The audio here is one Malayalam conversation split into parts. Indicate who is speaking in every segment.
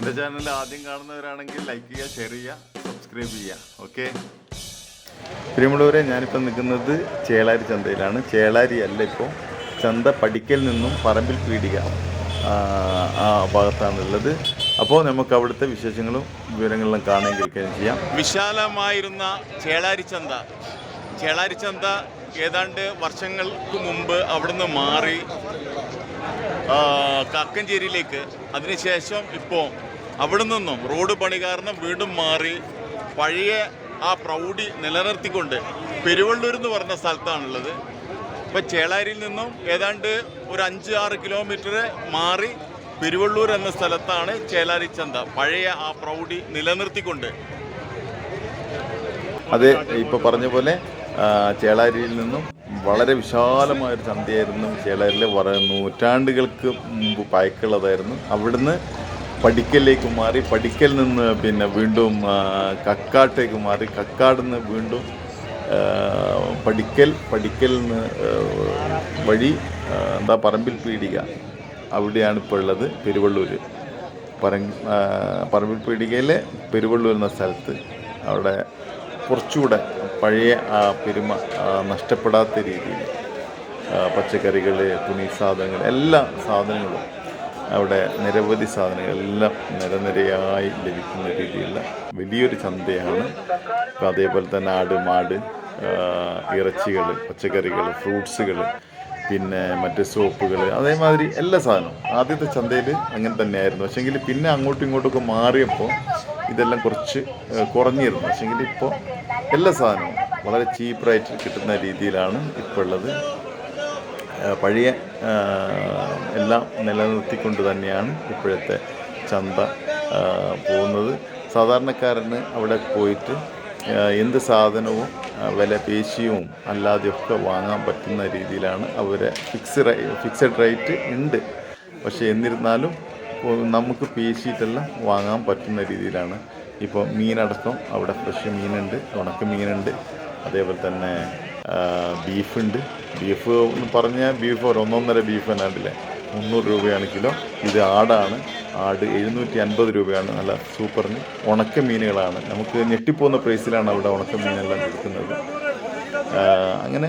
Speaker 1: എന്റെ ചാനൽ ആദ്യം കാണുന്നവരാണെങ്കിൽ ലൈക്ക് ചെയ്യുക ഷെയർ ചെയ്യുക സബ്സ്ക്രൈബ് ചെയ്യുക. ഓക്കെ പ്രിയമുള്ളവരെ ഞാനിപ്പോൾ നിൽക്കുന്നത് ചേളാരി ചന്തയിലാണ്. ചേളാരി അല്ല ഇപ്പോൾ ചന്ത പടിക്കൽ നിന്നും പറമ്പിൽ പീടിക ആ, ഭാഗത്താണുള്ളത് അപ്പോൾ നമുക്ക് അവിടുത്തെ വിശേഷങ്ങളും വിവരങ്ങളും കാണുകയും കേൾക്കുകയും ചെയ്യാം.
Speaker 2: വിശാലമായിരുന്ന ചേളാരി ചന്ത. ചേളാരി ചന്ത ഏതാണ്ട് വർഷങ്ങൾക്ക് മുമ്പ് അവിടുന്ന് മാറി കക്കഞ്ചേരിയിലേക്ക്. അതിനുശേഷം ഇപ്പോൾ അവിടെ നിന്നും റോഡ് പണി കാരണം വീണ്ടും മാറി പഴയ ആ പ്രൗഢി നിലനിർത്തിക്കൊണ്ട് പെരുവള്ളൂർ എന്ന് പറഞ്ഞ സ്ഥലത്താണുള്ളത്. ഇപ്പം ചേളാരിയിൽ നിന്നും ഏതാണ്ട് ഒരു അഞ്ച് ആറ് കിലോമീറ്റർ മാറി പെരുവള്ളൂർ എന്ന സ്ഥലത്താണ് ചേലാരി ചന്ത. പഴയ ആ പ്രൗഢി നിലനിർത്തിക്കൊണ്ട്.
Speaker 1: അതെ ഇപ്പോൾ പറഞ്ഞ പോലെ ചേളാരിയിൽ നിന്നും വളരെ വിശാലമായൊരു ചന്തയായിരുന്നു. ചേളാരിലെ നൂറ്റാണ്ടുകൾക്ക് മുമ്പ് പഴക്കുള്ളതായിരുന്നു അവിടുന്ന് പടിക്കലിലേക്ക് മാറി പടിക്കൽ നിന്ന് പിന്നെ വീണ്ടും കക്കാട്ടേക്ക് മാറി കക്കാട് നിന്ന് വീണ്ടും പഠിക്കൽ പടിക്കൽ നിന്ന് വഴി എന്താ പറമ്പിൽ പീടിക. അവിടെയാണ് ഇപ്പോൾ ഉള്ളത് പെരുവള്ളൂർ പറ പറമ്പിൽ പീടികയിലെ പെരുവള്ളൂർ എന്ന സ്ഥലത്ത്. അവിടെ കുറച്ചുകൂടെ പഴയ ആ പെരുമ നഷ്ടപ്പെടാത്ത രീതിയിൽ പച്ചക്കറികൾ തുണി സാധനങ്ങൾ എല്ലാ സാധനങ്ങളും അവിടെ നിരവധി സാധനങ്ങളെല്ലാം നിരനിരയായി ലഭിക്കുന്ന രീതിയിലുള്ള വലിയൊരു ചന്തയാണ്. അതേപോലെ തന്നെ ആട് മാട് ഇറച്ചികൾ പച്ചക്കറികൾ ഫ്രൂട്ട്സുകൾ പിന്നെ മറ്റ് സോപ്പുകൾ അതേമാതിരി എല്ലാ സാധനവും. ആദ്യത്തെ ചന്തയിൽ അങ്ങനെ തന്നെയായിരുന്നു. പക്ഷേങ്കിൽ പിന്നെ അങ്ങോട്ടും ഇങ്ങോട്ടൊക്കെ മാറിയപ്പോൾ ഇതെല്ലാം കുറച്ച് കുറഞ്ഞിരുന്നു. പക്ഷേങ്കിൽ ഇപ്പോൾ എല്ലാ സാധനവും വളരെ ചീപ്പായിട്ട് കിട്ടുന്ന രീതിയിലാണ് ഇപ്പോൾ ഉള്ളത്. പഴയ എല്ലാം നിലനിർത്തിക്കൊണ്ട് തന്നെയാണ് ഇപ്പോഴത്തെ ചന്ത പോകുന്നത്. സാധാരണക്കാരന് അവിടെ പോയിട്ട് എന്ത് സാധനവും വില പേശിയും അല്ലാതെയൊക്കെ വാങ്ങാൻ പറ്റുന്ന രീതിയിലാണ് അവരെ ഫിക്സ് ഫിക്സഡ് റേറ്റ് ഉണ്ട്. പക്ഷേ എന്നിരുന്നാലും നമുക്ക് പേശിയിട്ടെല്ലാം വാങ്ങാൻ പറ്റുന്ന രീതിയിലാണ്. ഇപ്പോൾ മീനടക്കം അവിടെ ഫ്രഷ് മീനുണ്ട് ഉണക്ക മീനുണ്ട്. അതേപോലെ തന്നെ ബീഫുണ്ട് ബീഫ് എന്ന് പറഞ്ഞാൽ ബീഫ് ഒരു ഒന്നൊന്നര ബീഫ് തന്നെ മുന്നൂറ് രൂപയാണ് കിലോ. ഇത് ആടാണ്. ആട് എഴുന്നൂറ്റി അൻപത് രൂപയാണ്. നല്ല സൂപ്പറിന് ഉണക്ക മീനുകളാണ്. നമുക്ക് ഞെട്ടിപ്പോകുന്ന പ്രൈസിലാണ് അവിടെ ഉണക്ക മീനെല്ലാം കൊടുക്കുന്നത് അങ്ങനെ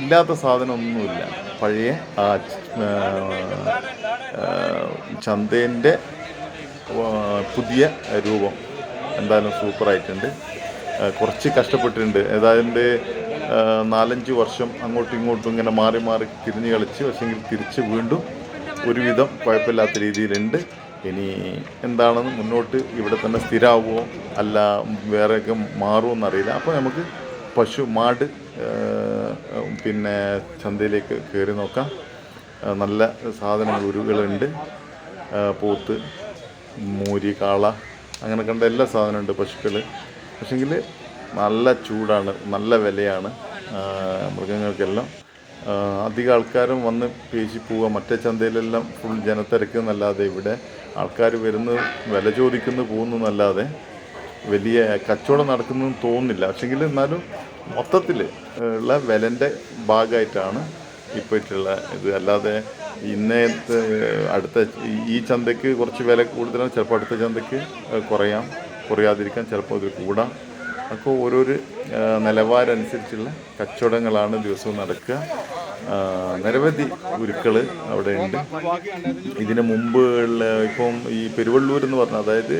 Speaker 1: ഇല്ലാത്ത സാധനമൊന്നുമില്ല. പഴയ ആ ചന്തേന്റെ പുതിയ രൂപം. എന്തായാലും സൂപ്പറായിട്ടുണ്ട്. കുറച്ച് കഷ്ടപ്പെട്ടിട്ടുണ്ട്. ആ, നാലഞ്ച് വർഷം അങ്ങോട്ടും ഇങ്ങോട്ടും ഇങ്ങനെ മാറി മാറി തിരിഞ്ഞ് കളിച്ച് പക്ഷേങ്കിൽ തിരിച്ച് വീണ്ടും ഒരുവിധം കുഴപ്പമില്ലാത്ത രീതിയിലുണ്ട്. ഇനി എന്താണെന്ന് മുന്നോട്ട് ഇവിടെ തന്നെ സ്ഥിരമാവുമോ അല്ല വേറെയൊക്കെ മാറുമോ എന്നറിയില്ല. അപ്പോൾ നമുക്ക് പശു മാട് പിന്നെ ചന്തയിലേക്ക് കയറി നോക്കാം. നല്ല സാധനങ്ങൾ ഉരുകളുണ്ട്. പോത്ത് മൂരി കാള അങ്ങനെ കണ്ട എല്ലാ സാധനമുണ്ട് പശുക്കൾ പക്ഷെങ്കിൽ നല്ല ചൂടാണ് നല്ല വിലയാണ് മൃഗങ്ങൾക്കെല്ലാം. അധികം ആൾക്കാരും വന്ന് പേശി പോവുക മറ്റേ ചന്തയിലെല്ലാം ഫുൾ ജനത്തിരക്ക് എന്നല്ലാതെ ഇവിടെ ആൾക്കാർ വരുന്നു വില ചോദിക്കുന്നു പോകുന്നു എന്നല്ലാതെ വലിയ കച്ചവടം നടക്കുന്നതെന്ന് തോന്നുന്നില്ല. പക്ഷെങ്കിൽ എന്നാലും മൊത്തത്തിൽ ഉള്ള വിലന്റെ ഭാഗമായിട്ടാണ് ഇപ്പോഴത്തുള്ള ഇത്. അല്ലാതെ ഇന്നത്തെ അടുത്ത ഈ ചന്തയ്ക്ക് കുറച്ച് വില കൂടുതലാണ് ചിലപ്പോൾ അടുത്ത ചന്തയ്ക്ക് കുറയാം കുറയാതിരിക്കാം ചിലപ്പോൾ ഇത് കൂടാം. അപ്പോൾ ഓരോരോ നിലവാരം അനുസരിച്ചുള്ള കച്ചവടങ്ങളാണ് ദിവസവും നടക്കുക. നിരവധി ഉരുക്കൾ അവിടെ ഉണ്ട് ഇതിന് മുമ്പ് ഉള്ള ഇപ്പം ഈ പെരുവള്ളൂർ എന്ന് പറഞ്ഞാൽ അതായത്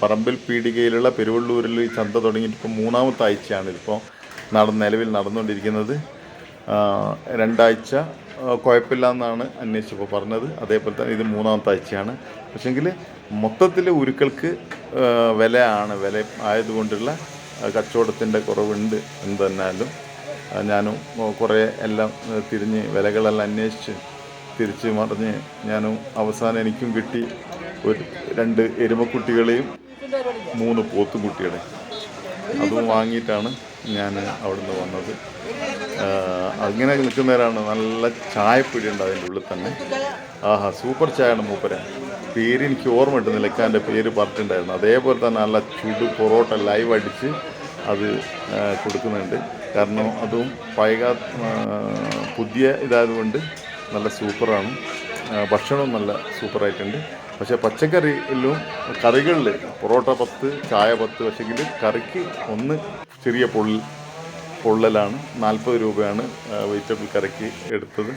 Speaker 1: പറമ്പിൽ പീടികയിലുള്ള പെരുവള്ളൂരിൽ ഈ ചന്ത തുടങ്ങിയിട്ട് ഇപ്പം മൂന്നാമത്തെ ആഴ്ചയാണ് ഇപ്പോൾ നട നിലവിൽ നടന്നുകൊണ്ടിരിക്കുന്നത്. രണ്ടാഴ്ച കുഴപ്പമില്ല എന്നാണ് അന്വേഷിച്ചപ്പോൾ പറഞ്ഞത്. അതേപോലെ തന്നെ ഇത് മൂന്നാമത്തെ ആഴ്ചയാണ്. പക്ഷേങ്കിൽ മൊത്തത്തിൽ ഉരുക്കൾക്ക് വില വിലയാണ് വില ആയതുകൊണ്ടുള്ള കച്ചവടത്തിന്റെ കുറവുണ്ട് എന്ന് തന്നാലും ഞാനും കുറേ എല്ലാം തിരിഞ്ഞ് വിലകളെല്ലാം അന്വേഷിച്ച് തിരിച്ച് മറിഞ്ഞ് ഞാനും അവസാനം എനിക്കും കിട്ടി ഒരു രണ്ട് എരുമക്കുട്ടികളെയും മൂന്ന് പോത്തുകുട്ടികളെ അതും വാങ്ങിയിട്ടാണ് ഞാൻ അവിടുന്ന് വന്നത്. അങ്ങനെ നിൽക്കുന്നവരാണ് നല്ല ചായപ്പൊടി ഉണ്ട് അതിന്റെ ഉള്ളിൽ തന്നെ. ആഹാ സൂപ്പർ ചായയാണ് മൂപ്പര. പേര് എനിക്ക് ഓർമ്മ കിട്ടുന്നില്ല ഇക്കാന്റെ പേര് പറഞ്ഞിട്ടുണ്ടായിരുന്നു. അതേപോലെ തന്നെ നല്ല ചുട് പൊറോട്ട ലൈവ് അടിച്ച് അത് കൊടുക്കുന്നുണ്ട്. കാരണം അതും പഴയ പുതിയ ഇതായതുകൊണ്ട് നല്ല സൂപ്പറാണ്. ഭക്ഷണവും നല്ല സൂപ്പറായിട്ടുണ്ട്. പക്ഷേ പച്ചക്കറിയിലും കറികളിൽ പൊറോട്ട പത്ത് ചായ പത്ത് പക്ഷേങ്കിൽ കറിക്ക് ഒന്ന് ചെറിയ പൊള്ളൽ പൊള്ളലാണ്. നാൽപ്പത് രൂപയാണ് വെജിറ്റബിൾ കറിക്ക് എടുത്തത്.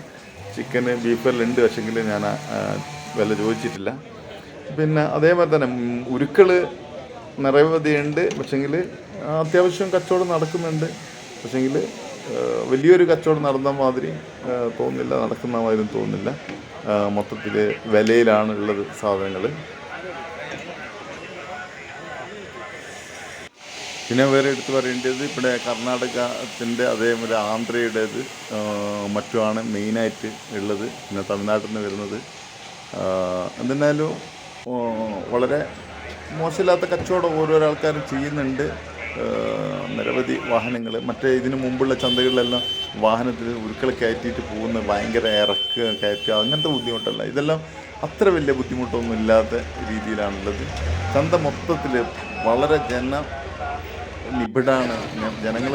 Speaker 1: ചിക്കന് ബീഫെല്ലാം ഉണ്ട് പക്ഷെങ്കിൽ ഞാൻ വില ചോദിച്ചിട്ടില്ല. പിന്നെ അതേപോലെ തന്നെ ഉരുക്കൾ ഉണ്ട് പക്ഷെങ്കിൽ അത്യാവശ്യം കച്ചവടം നടക്കുന്നുണ്ട്. പക്ഷെങ്കിൽ വലിയൊരു കച്ചവടം നടന്ന മാതിരി തോന്നുന്നില്ല നടക്കുന്ന മാതിരി തോന്നുന്നില്ല. മൊത്തത്തിൽ വിലയിലാണുള്ളത് സാധനങ്ങൾ പിന്നെ വേറെ എടുത്ത് പറയേണ്ടത് ഇവിടെ കർണാടകത്തിന്റെ അതേപോലെ ആന്ധ്രയുടേത് മറ്റുമാണ് മെയിനായിട്ട് ഉള്ളത്. പിന്നെ തമിഴ്നാട്ടിൽ നിന്ന് വരുന്നത് എന്തെന്നാലും വളരെ മോശമില്ലാത്ത കച്ചവടം ഓരോരോ ആൾക്കാരും ചെയ്യുന്നുണ്ട് നിരവധി വാഹനങ്ങൾ മറ്റേ ഇതിനു മുമ്പുള്ള ചന്തകളിലെല്ലാം വാഹനത്തിൽ ഉരുക്കൾ കയറ്റിയിട്ട് പോകുന്ന ഭയങ്കര ഇറക്ക് കയറ്റുക അങ്ങനത്തെ ബുദ്ധിമുട്ടല്ല. ഇതെല്ലാം അത്ര വലിയ ബുദ്ധിമുട്ടൊന്നും ഇല്ലാത്ത രീതിയിലാണുള്ളത്. ചന്ത മൊത്തത്തിൽ വളരെ ജന നിബിഡാണ്. ജനങ്ങൾ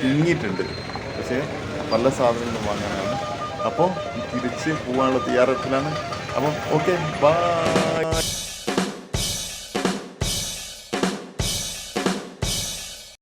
Speaker 1: തിങ്ങിയിട്ടുണ്ട്. പക്ഷേ പല സാധനങ്ങളും വാങ്ങാനാണ്. അപ്പോൾ തിരിച്ച് പോകാനുള്ള തയ്യാറെടുപ്പിലാണ്. അപ്പം ഓക്കെ ബൈ.